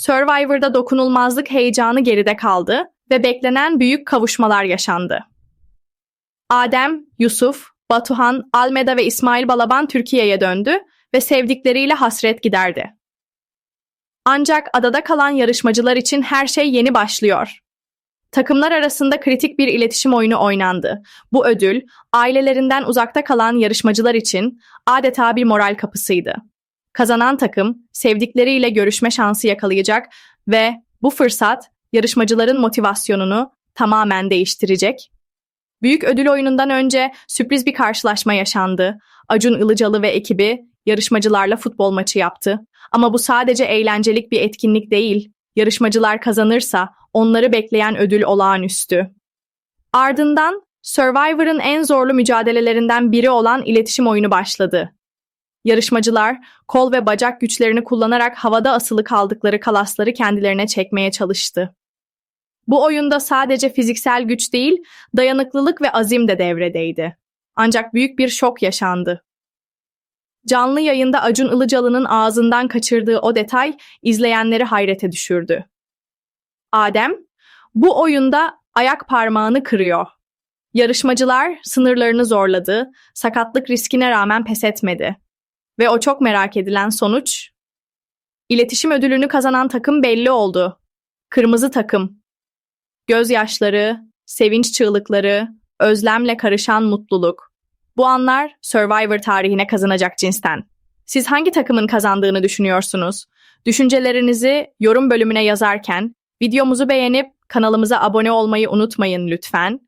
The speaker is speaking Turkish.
Survivor'da dokunulmazlık heyecanı geride kaldı ve beklenen büyük kavuşmalar yaşandı. Adem, Yusuf, Batuhan, Almeda ve İsmail Balaban Türkiye'ye döndü ve sevdikleriyle hasret giderdi. Ancak adada kalan yarışmacılar için her şey yeni başlıyor. Takımlar arasında kritik bir iletişim oyunu oynandı. Bu ödül, ailelerinden uzakta kalan yarışmacılar için adeta bir moral kapısıydı. Kazanan takım, sevdikleriyle görüşme şansı yakalayacak ve bu fırsat yarışmacıların motivasyonunu tamamen değiştirecek. Büyük ödül oyunundan önce sürpriz bir karşılaşma yaşandı. Acun Ilıcalı ve ekibi yarışmacılarla futbol maçı yaptı. Ama bu sadece eğlencelik bir etkinlik değil. Yarışmacılar kazanırsa onları bekleyen ödül olağanüstü. Ardından Survivor'ın en zorlu mücadelelerinden biri olan iletişim oyunu başladı. Yarışmacılar kol ve bacak güçlerini kullanarak havada asılı kaldıkları kalasları kendilerine çekmeye çalıştı. Bu oyunda sadece fiziksel güç değil, dayanıklılık ve azim de devredeydi. Ancak büyük bir şok yaşandı. Canlı yayında Acun Ilıcalı'nın ağzından kaçırdığı o detay izleyenleri hayrete düşürdü. Adem, bu oyunda ayak parmağını kırıyor. Yarışmacılar sınırlarını zorladı, sakatlık riskine rağmen pes etmedi. Ve o çok merak edilen sonuç? İletişim ödülünü kazanan takım belli oldu. Kırmızı takım. Gözyaşları, sevinç çığlıkları, özlemle karışan mutluluk. Bu anlar Survivor tarihine kazanacak cinsten. Siz hangi takımın kazandığını düşünüyorsunuz? Düşüncelerinizi yorum bölümüne yazarken videomuzu beğenip kanalımıza abone olmayı unutmayın lütfen.